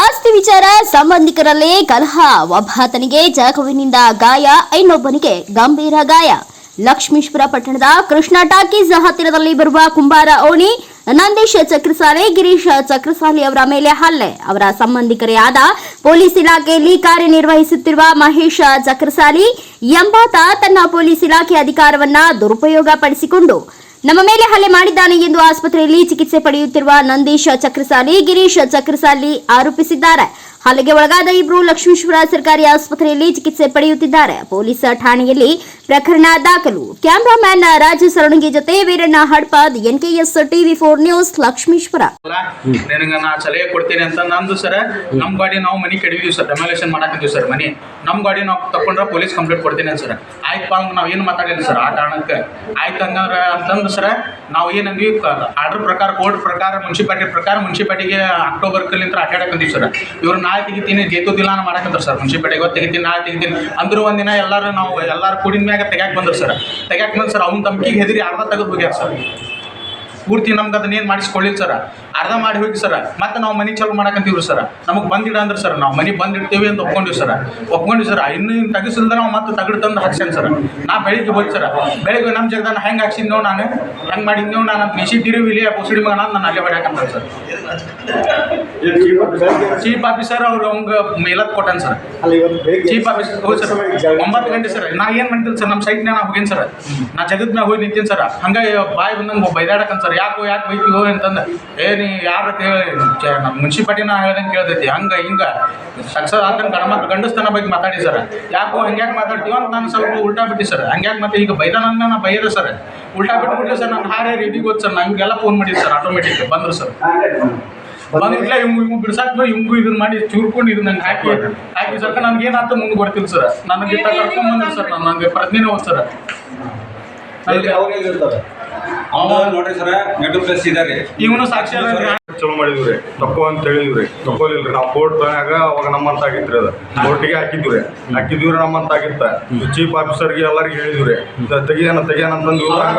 ಆಸ್ತಿ ವಿಚಾರ ಸಂಬಂಧಿಕರಲ್ಲೇ ಕಲಹ ಒಬ್ಬಾತನಿಗೆ ಜಖವಿನಿಂದ ಗಾಯ, ಇನ್ನೊಬ್ಬನಿಗೆ ಗಂಭೀರ ಗಾಯ. ಲಕ್ಷ್ಮೀಶ್ವರ ಪಟ್ಟಣದ ಕೃಷ್ಣ ಟಾಕೀಸ್ ಹತ್ತಿರದಲ್ಲಿ ಬರುವ ಕುಂಬಾರ ಓಣಿ ನಂದೀಶ್ ಚಕ್ರಸಾಲೆ, ಗಿರೀಶ್ ಚಕ್ರಸಾಲಿ ಅವರ ಮೇಲೆ ಹಲ್ಲೆ. ಅವರ ಸಂಬಂಧಿಕರೇ ಆದ ಪೊಲೀಸ್ ಇಲಾಖೆಯಲ್ಲಿ ಕಾರ್ಯನಿರ್ವಹಿಸುತ್ತಿರುವ ಮಹೇಶ್ ಚಕ್ರಸಾಲಿ ಎಂಬಾತ ತನ್ನ ಪೊಲೀಸ್ ಇಲಾಖೆ ಅಧಿಕಾರವನ್ನ ದುರುಪಯೋಗ ಪಡಿಸಿಕೊಂಡು ನಮ್ಮ ಮೇಲೆ ಹಲ್ಲೆ ಮಾಡಿದ್ದಾನೆ ಎಂದು ಆಸ್ಪತ್ರೆಯಲ್ಲಿ ಚಿಕಿತ್ಸೆ ಪಡೆಯುತ್ತಿರುವ ನಂದೀಶ್ ಚಕ್ರಸಾಲಿ, ಗಿರೀಶ್ ಚಕ್ರಸಾಲಿ ಆರೋಪಿಸಿದ್ದಾರೆ. ಹಲ್ಲೆಗೆ ಒಳಗಾದ ಇಬ್ಬರು ಲಕ್ಷ್ಮೀಶ್ವರ ಸರ್ಕಾರಿ ಆಸ್ಪತ್ರೆಯಲ್ಲಿ ಚಿಕಿತ್ಸೆ ಪಡೆಯುತ್ತಿದ್ದಾರೆ. ಪೊಲೀಸ್ ಠಾಣೆಯಲ್ಲಿ ಪ್ರಕರಣ ದಾಖಲು. ಕ್ಯಾಮರಾಮ್ಯಾನ್ ರಾಜ ಸರಣಗಿ ಜೊತೆ Veeranna Hadpad, NKS TV four news, Lakshmeshwar. ಸಲಹೆ ಕೊಡ್ತೀನಿ ಅಂತ ನಂದು ಸರ್. ನಮ್ಮ ಗಾಡಿ ನಾವು ಮನೆ ಕೆಡವಿದೀವಿ ಸರ್. ಡೆಮಾಲೇಷನ್ ಮಾಡಾಕಿದ್ದೀವಿ ಸರ್ ಮನೆ. ನಮ್ಮ ಗಾಡಿ ನಾವು ತಕೊಂಡ್ರೆ ಪೊಲೀಸ್ ಕಂಪ್ಲೇಂಟ್ ಕೊಡ್ತೀನಿ ಸರ್. ಆಯ್ತು ನಾವು ಏನು ಮಾತಾಡಿಲ್ಲ ಸರ್ ಆ ಕಾರಣಕ್ಕೆ. ಆಯ್ತು ಹಂಗಂದ್ರೆ ಅಂತಂದು ಸರ್, ನಾವು ಏನಂದ್ವಿ ಆರ್ಡರ್ ಪ್ರಕಾರ ಕೋರ್ಟ್ ಪ್ರಕಾರ, ಮುನ್ಸಿಪಾಲ್ಟಿ ಪ್ರಕಾರ, ಮುನ್ಸಿಪಾಲ್ಟಿಗೆ ಅಕ್ಟೋಬರ್ ಕಲ್ಲಿಂದ ಆಟಾಡಕಂತೀವಿ ಸರ್. ಇವ್ರು ನಾಳೆ ತೆಗಿತೀನಿ, ಜೇತು ದಿನ ಮಾಡಕಂತಾರೆ ಸರ್. ಮುನ್ಸಿಪಾಲ್ಟಿಗೆ ಇವತ್ತು ತೆಗಿತೀನಿ, ನಾಳೆ ತೆಗಿತೀನಿ. ಅಂದ್ರು ಒಂದಿನ ಎಲ್ಲರೂ ನಾವು ಎಲ್ಲರೂ ಕೂಡಿನ ಮ್ಯಾಗ ತೆಗ್ಯಾಕೆ ಬಂದ್ರು ಸರ್. ತೆಗ್ಯಾಕೆ ಬಂದು ಸರ್, ಅವ್ನ ತಮ್ಕಿಗೆ ಹೆದರಿ ಅರ್ಧ ತೆಗೆದು ಹೋಗ್ಯಾರ ಸರ್. ಪೂರ್ತಿ ನಮ್ಗೆ ಅದನ್ನ ಏನು ಮಾಡಿಸ್ಕೊಳ್ಳಿಲ್ಲ ಸರ್? ಅರ್ಧ ಮಾಡಿ ಹೋಗಿ ಸರ್. ಮತ್ತೆ ನಾವು ಮನೆ ಚಾಲು ಮಾಡಕಂತೀವ್ರಿ ಸರ್. ನಮಗೆ ಬಂದಿಡ ಅಂದ್ರೆ ಸರ್, ನಾವು ಮನೆ ಬಂದಿಡ್ತೀವಿ ಅಂತ ಒಪ್ಕೊಂಡಿವಿ ಸರ್. ಒಪ್ಕೊಂಡಿವಿ ಸರ್. ಇನ್ನೂ ತಗಿಸಿಲ್ದ ನಾವು ಮತ್ತೆ ತಗಡು ತಂದು ಹಾಕ್ಸೇನೆ ಸರ್. ನಾ ಬೆಳಿಗ್ಗೆ ಹೋಗಿ ಸರ್. ಬೆಳಿಗ್ಗೆ ನಮ್ಮ ಜಗದಾನ ಹೆಂಗೆ ಹಾಕ್ಸಿದ್ನೋ ನಾನು? ಹೆಂಗೆ ಮಾಡಿದ್ನೋ ನಾನು? ತಿರುವಿ ಇಲ್ಲಿ ಪುಸಿಡಿ ಮಗನ ನಾನು ಅಲ್ಲೇ ಹೊಡ್ಯಾಕಂತಾರೆ ಸರ್. ಚೀಫ್ ಆಫೀಸರ್ ಅವ್ರು ಅವಂಗೆ ಮೇಲತ್ ಕೊಟ್ಟಾನ ಸರ್. ಚೀಫ್ ಆಫೀಸರ್ ಹೋಗಿ ಸರ್. ಒಂಬತ್ತು ಗಂಟೆ ಸರ್. ನಾ ಏನು ಮಾಡ್ತೀನಿ ಸರ್? ನಮ್ಮ ಸೈಟ್ನಾಗ ನಾ ಹೋಗಿನಿ ಸರ್. ನಾ ಜಗದ್ ಮ್ಯಾಗ ಹೋಗಿ ನಿಂತೀನಿ ಸರ್. ಹಂಗೆ ಬಾಯಿ ಬಂದಂಗೆ ಬೈದಾಡಕನ್ ಸರ್. ಯಾಕೋ ಯಾಕೆ ಬೈತೀವೋ ಅಂತಂದು, ಏ, ನೀ ಯಾರ ನಮ್ಮ ಮುನ್ಸಿಪಾಲ್ಟಿನ ಹೇಳ್ದಂಗೆ ಕೇಳ್ತೈತಿ, ಹಂಗೆ, ಹಿಂಗೆ ಸಕ್ಸಸ್ ಆದ್ರೆ ಗಣಮ ಗಂಡಸ್ತನ ಬಗ್ಗೆ ಮಾತಾಡಿ ಸರ್. ಯಾಕೋ ಹಂಗ್ಯಾಕೆ ಮಾತಾಡ್ತೀವೋ ಅಂತ ನಾನು ಸ್ವಲ್ಪ ಉಲ್ಟಾ ಬಿಟ್ಟು ಸರ್. ಹಂಗ್ಯಾಕೆ ಮತ್ತೆ ಈಗ ಬೈದಾನಂದ ನಾನು ಬೈಯದ ಸರ್. ಉಲ್ಟಾ ಬಿಟ್ಬಿಟ್ರೆ ಸರ್, ನಾನು ಹಾರೇ ರೆಡಿ ಗೊತ್ತು ಸರ್. ನಂಗೆಲ್ಲ ಫೋನ್ ಮಾಡಿದ್ದು ಸರ್ ಆಟೋಮೆಟಿಕ್ ಬಂದರು ಸರ್. ಬಂದಿಲ್ಲ ಇವ್ ಇವ್ ಬಿಡ್ಸಾಕ್ ಇವಂಗು ಇದನ್ನ ಮಾಡಿ ಚೂರ್ಕೊಂಡು ಇದನ್ನ ಹಾಕಿ ಹಾಕಿ ಸರ್ ನನ್ಗೆ ಏನಾಯ್ತು ಮುಂದೆ ಬರ್ತಿಲ್ಲ ಸರ್. ನನಗೆ ಕರ್ಕೊಂಡ್ ಬಂದ್ರು ಸರ್, ನಾನು ನನಗೆ ಹೋದ್ ಸರ್. ಅವ ನೋಡ್ರಿ ಸರ ನೆಟ್ವರ್ಕ್ ಪ್ಲಸ್ ಇದಾರೆ. ಇವನು ಸಾಕ್ಷಿ ಚಲೋ ಮಾಡಿದ್ವಿ ತಪ್ಪು ಅಂತ ಹೇಳಿದ್ವಿ ತಪ್ಪೋಲಿಲ್ರಿ ನಾವು ಕೋರ್ಟ್ನಾಗ ಅವಾಗ ನಮ್ಮಂತ ಆಗಿತ್ರಿ ಅದು. ಕೋರ್ಟಿಗೆ ಹಾಕಿದ್ವಿ ಹಾಕಿದ್ವಿ ನಮ್ಮಂತ ಆಗಿತ್ತ. ಚೀಫ್ ಆಫೀಸರ್ಗೆ ಎಲ್ಲರಿಗೆ ಹೇಳಿದ್ವಿ ತೆಗಿಯೋಣ ತೆಗಿಯೋಣ ಅಂತಂದು ಇವ್ರು ಹಂಗ